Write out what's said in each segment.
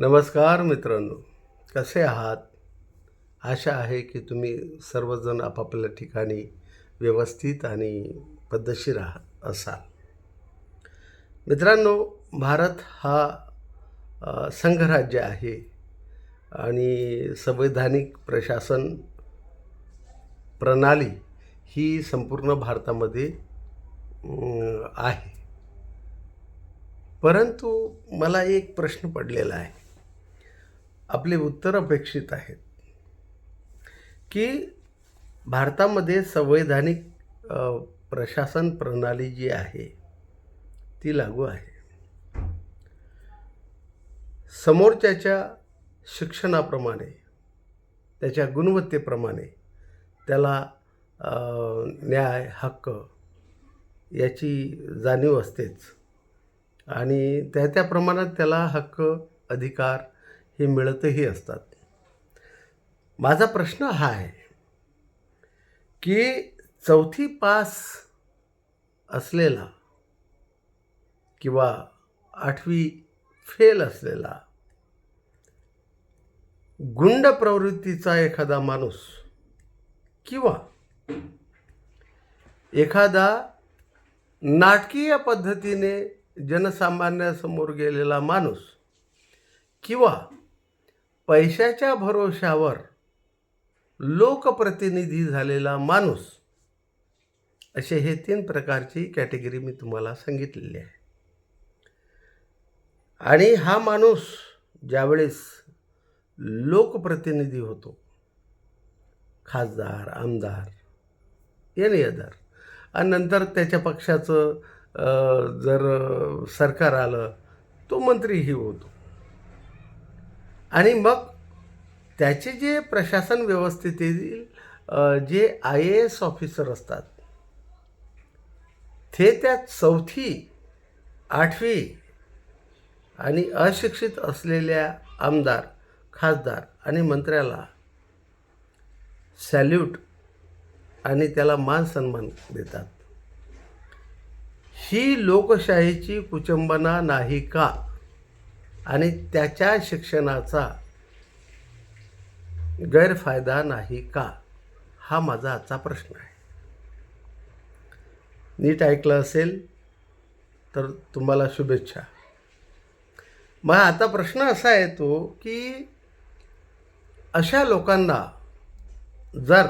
नमस्कार मित्रांनो कसे आहात? आशा आहे की तुम्ही सर्वजण आपापल्या ठिकाणी व्यवस्थित आणि पद्धतशीर आहात असाल. मित्रांनो भारत हा संघराज्य आहे आणि संवैधानिक प्रशासन प्रणाली ही संपूर्ण भारतामध्ये आहे. परंतु मला एक प्रश्न पडलेला आहे. आपले उत्तर अपेक्षित आहेत. की भारतामध्ये संवैधानिक प्रशासन प्रणाली जी आहे ती लागू आहे. समोरच्याच्या शिक्षणाप्रमाणे त्याच्या गुणवत्तेप्रमाणे त्याला न्याय हक्क याची जाणीव असतेच. आणि त्या त्या प्रमाणात त्याला हक्क अधिकार हे मिळतही असतात. माझा प्रश्न हा आहे की चौथी पास असलेला किंवा आठवी फेल असलेला गुंड प्रवृत्तीचा एखादा माणूस किंवा एखादा नाटकीय पद्धतीने जनसामान्यासमोर गेलेला माणूस किंवा पैशाच्या भरोशावर लोकप्रतिनिधी झालेला माणूस असे हे तीन प्रकारची कॅटेगरी मी तुम्हाला सांगितलेली आहे. आणि हा माणूस ज्यावेळेस लोकप्रतिनिधी होतो खासदार आमदार एन अदर आणि नंतर त्याच्या पक्षाचं जर सरकार आलं तो मंत्रीही होतो. आणि मग त्याचे जे प्रशासन व्यवस्थेतील जे आय ए एस ऑफिसर असतात ते त्या चौथी आठवी आणि अशिक्षित असलेल्या आमदार खासदार आणि मंत्र्याला सॅल्यूट आणि त्याला मान सन्मान देतात. ही लोकशाहीची कुचंबना नाही का? आणि त्याच्या शिक्षणाचा गैरफायदा नाही का? हा माझा आजचा प्रश्न आहे. नीट ऐकलं असेल तर तुम्हाला शुभेच्छा. मग आता प्रश्न असा येतो की अशा लोकांना जर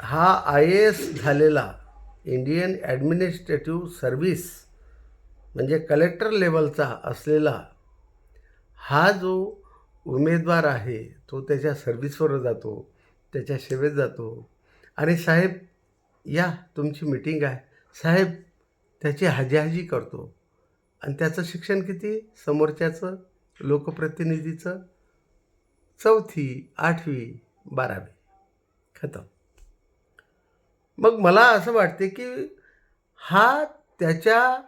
हा आय ए एस झालेला इंडियन ॲडमिनिस्ट्रेटिव्ह सर्व्हिस म्हणजे कलेक्टर लेवलचा असलेला हा जो उमेदवार आहे तो त्याच्या सर्व्हिसवर जातो त्याच्या सेवेत जातो. आणि साहेब या तुमची मीटिंग आहे. साहेब त्याची हाजीहाजी करतो. आणि त्याचं शिक्षण किती? समोरच्याचं लोकप्रतिनिधीचं? चौथी आठवी बारावी. खतम. मग मला असं वाटते की हा त्याच्या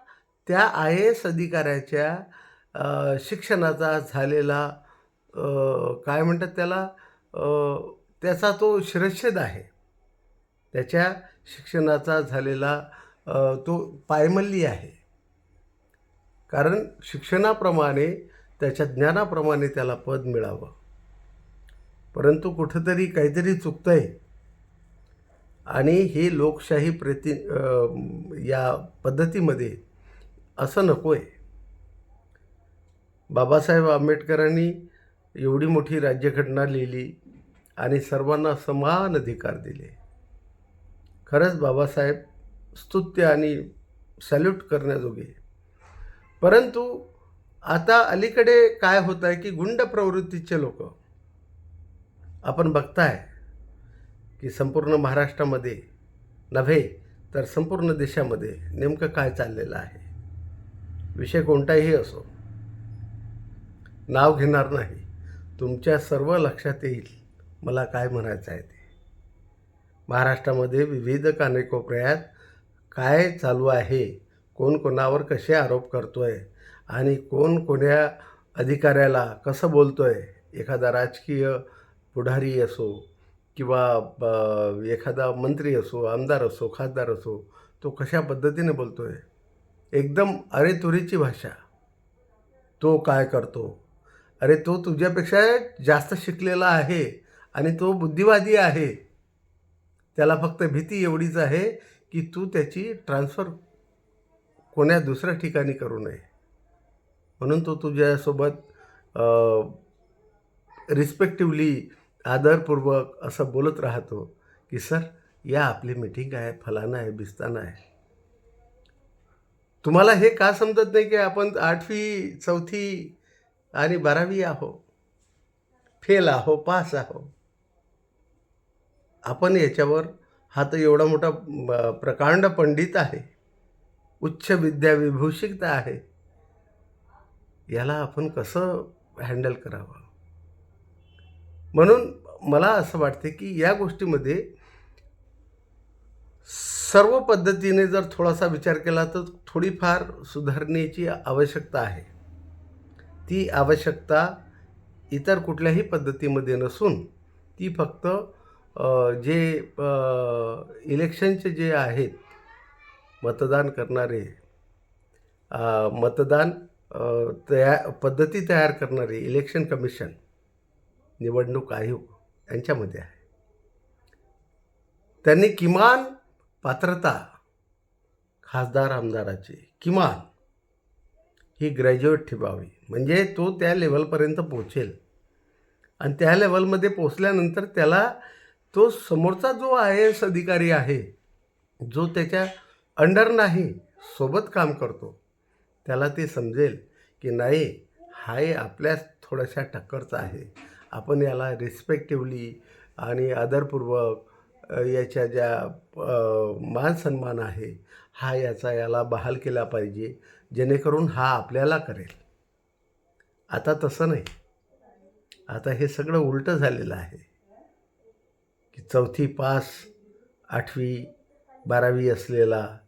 त्या आय ए एस अधिकाऱ्याच्या शिक्षणाचा झालेला काय म्हणतात त्याला त्याचा तो शिरच्छेद आहे. त्याच्या शिक्षणाचा झालेला तो पायमल्ली आहे. कारण शिक्षणाप्रमाणे त्याच्या ज्ञानाप्रमाणे त्याला पद मिळावं. परंतु कुठंतरी काहीतरी चुकतं आहे आणि हे लोकशाही प्रति या पद्धतीमध्ये असं नको आहे बाबासाहेब आंबेडकरांनी एवढी मोठी राज्यघटना लिहिली आणि सर्वांना समान अधिकार दिले. खरंच बाबासाहेब स्तुत्य आणि सॅल्यूट करण्याजोगे. परंतु आता अलीकडे काय होत आहे की गुंड प्रवृत्तीचे लोक आपण बघताय की संपूर्ण महाराष्ट्रामध्ये नव्हे तर संपूर्ण देशामध्ये नेमकं काय चाललेलं आहे? विषय कोणताही असो नाव घेणार नाही. तुमच्या सर्व लक्षात येईल मला काय म्हणायचं आहे ते. महाराष्ट्रामध्ये विविध कानेकोपऱ्यात काय चालू आहे कोण कोणावर कसे आरोप करतो आहे आणि कोण कोण्या अधिकाऱ्याला कसं बोलतो आहे एखादा राजकीय पुढारी असो किंवा ब- एखादा मंत्री असो आमदार असो खासदार असो तो कशा पद्धतीने बोलतो आहे एकदम अरेतुरीची भाषा. तो काय करतो? अरे तो तुझ्यापेक्षा जास्त शिकलेला आहे आणि तो बुद्धिवादी आहे. त्याला फक्त भीती एवढीच आहे की तू त्याची ट्रान्सफर कोण्या दुसऱ्या ठिकाणी करू नये. म्हणून तो तुझ्यासोबत रिस्पेक्टिवली आदरपूर्वक असं बोलत राहतो की सर या आपली मीटिंग आहे फलाना आहे बिस्ताना आहे. तुम्हाला हे का समजत नाही की आपण आठवी चौथी आणि बारावी आहो? फेल आहो पास आहो? आपण याच्यावर हा तर एवढा मोठा प्रकांड पंडित आहे. उच्च विद्याविभूषिकता आहे. याला आपण कसं हँडल करावं? म्हणून मला असं वाटते की या गोष्टीमध्ये सर्व पद्धतीने जर थोडासा विचार केला तर थोडीफार सुधारणेची आवश्यकता आहे. ती आवश्यकता इतर कुठल्याही पद्धतीमध्ये नसून ती फक्त जे इलेक्शनचे जे आहेत मतदान करणारे मतदान तया पद्धती तयार करणारे इलेक्शन कमिशन निवडणूक आयोग यांच्यामध्ये आहे. त्यांनी किमान पात्रता खासदार आमदाराची किमान ही ग्रॅज्युएट ठेवावी. म्हणजे तो त्या लेवलपर्यंत पोचेल आणि त्या लेवलमध्ये पोचल्यानंतर त्याला तो समोरचा जो आय एस अधिकारी आहे जो त्याच्या अंडर नाही सोबत काम करतो त्याला ते समजेल की नाही हा आपल्याच थोड्याशा टक्करचा आहे. आपण याला रिस्पेक्टिवली आणि आदरपूर्वक याच्या ज्या मान सन्मान आहे हा याचा याला बहाल केला पाहिजे जेणेकरून हा आपल्याला करेल. आता तसं नाही. आता हे सगळं उलटं झालेलं आहे. की चौथी पास आठवी बारावी असलेला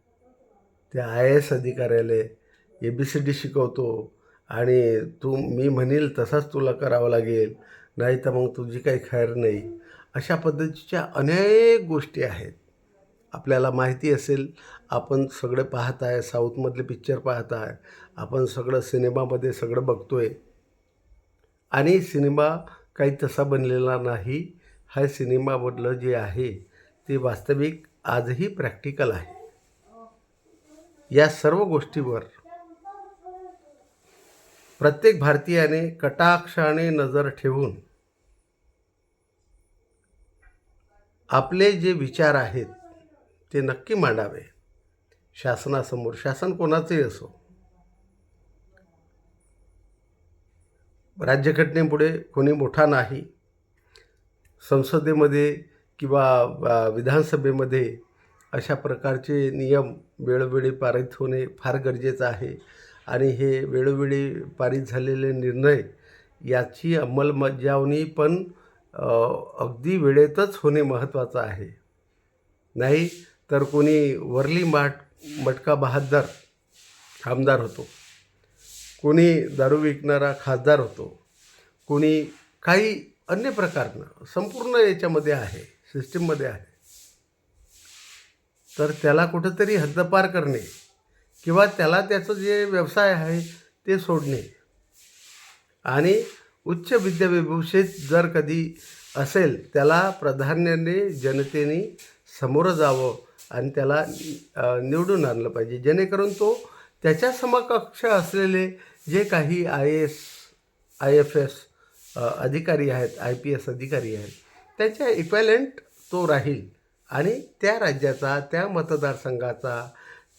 त्या आय एस अधिकाऱ्याला ए बी सी डी शिकवतो आणि तू मी म्हणेल तसाच तुला करावं लागेल नाही तर मग तुझी काही खैर नाही. अशा पद्धतीच्या अनेक गोष्टी आहेत. आपल्याला माहिती असेल आपण सगळं पाहत आहे साऊथमधले पिक्चर पाहत आहे आपण सगळं सिनेमामध्ये सगळं बघतो आहे आणि सिनेमा काही तसा बनलेला नाही. हा सिनेमामधलं जे आहे ते वास्तविक आजही प्रॅक्टिकल आहे. या सर्व गोष्टीवर प्रत्येक भारतीयाने कटाक्षाने नजर ठेवून आपले जे विचार आहेत ते नक्की मांडावे. शासनासमोर शासन कोणाचंही असो. राज्यघटनेपुढे कोणी मोठा नाही. संसदेमध्ये किंवा विधानसभेमध्ये अशा प्रकारचे नियम वेळोवेळी पारित होणे फार गरजेचं आहे. आणि हे वेळोवेळी पारित झालेले निर्णय याची अंमलबजावणी पण अगदी वेळेतच होणे महत्त्वाचं आहे. नाही तर कोणी वरली माट मटका बहादर आमदार होतो. कोणी दारू विकणारा खासदार होतो. कोणी काही अन्य प्रकारनं संपूर्ण याच्यामध्ये आहे सिस्टीममध्ये आहे. तर त्याला कुठंतरी हद्दपार करणे किंवा त्याला त्याचं जे व्यवसाय आहे ते सोडणे आणि उच्च विद्याविभूषित जर कधी असेल त्याला प्राधान्याने जनतेने समोरं जावं आणि त्याला निवडून आणलं पाहिजे. जेणेकरून तो त्याच्या समकक्ष असलेले जे काही I S I F S अधिकारी आहेत आय पी एस अधिकारी आहेत त्याच्या इक्वॅलंट तो राहील आणि त्या राज्याचा त्या मतदारसंघाचा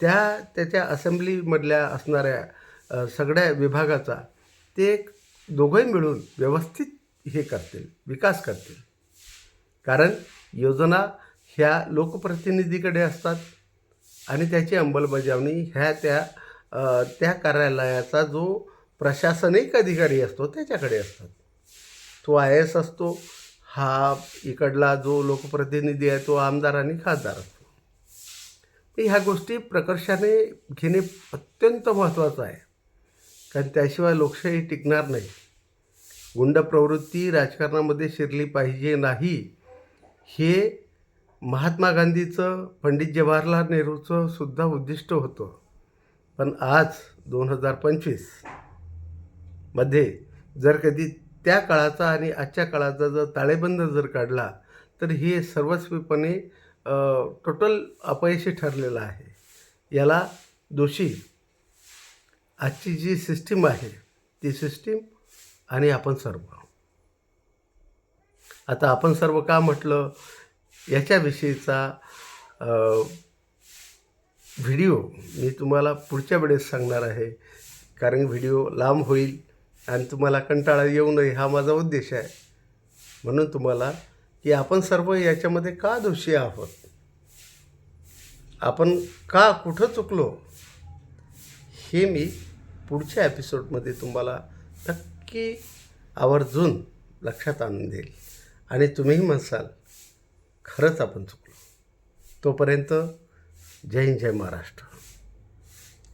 त्या त्याच्या असेंब्लीमधल्या असणाऱ्या सगळ्या विभागाचा ते दोघंही मिळून व्यवस्थित हे करतील विकास करतील. कारण योजना ह्या लोकप्रतिनिधीकडे असतात आणि त्याची अंमलबजावणी ह्या त्या त्या कार्यालयाचा जो प्रशासनिक अधिकारी असतो त्याच्याकडे असतात. तो आय एस असतो हा इकडला जो लोकप्रतिनिधी आहे तो आमदार आणि खासदार असतो. ह्या गोष्टी प्रकर्षाने घेणे अत्यंत महत्त्वाचं आहे. कारण त्याशिवाय लोकशाही टिकणार नाही. गुंड प्रवृत्ती राजकारणामध्ये शिरली पाहिजे नाही हे महात्मा गांधीचं पंडित जवाहरलाल नेहरूचं सुद्धा उद्दिष्ट होतं. पण आज दोन हजार पंचवीसमध्ये जर कधी त्या काळाचा आणि आजच्या काळाचा जर ताळेबंद जर काढला तर हे सर्वस्वीपणे टोटल अपयशी ठरलेलं आहे. याला दोषी आजची जी सिस्टीम आहे ती सिस्टीम आणि आपण सर्व. आता आपण सर्व का म्हटलं? याच्याविषयीचा व्हिडिओ मी तुम्हाला पुढच्या वेळेस सांगणार आहे. कारण व्हिडिओ लांब होईल आणि तुम्हाला कंटाळा येऊ नये हा माझा उद्देश आहे. म्हणून तुम्हाला की आपण सर्व याच्यामध्ये का दोषी आहोत? आपण का कुठं चुकलो? हे मी पुढच्या एपिसोडमध्ये तुम्हाला नक्की आवर्जून लक्षात आणून देईल. आणि तुम्हीही म्हणसाल खरंच आपण चुकलो. तोपर्यंत जय हिंद जय महाराष्ट्र.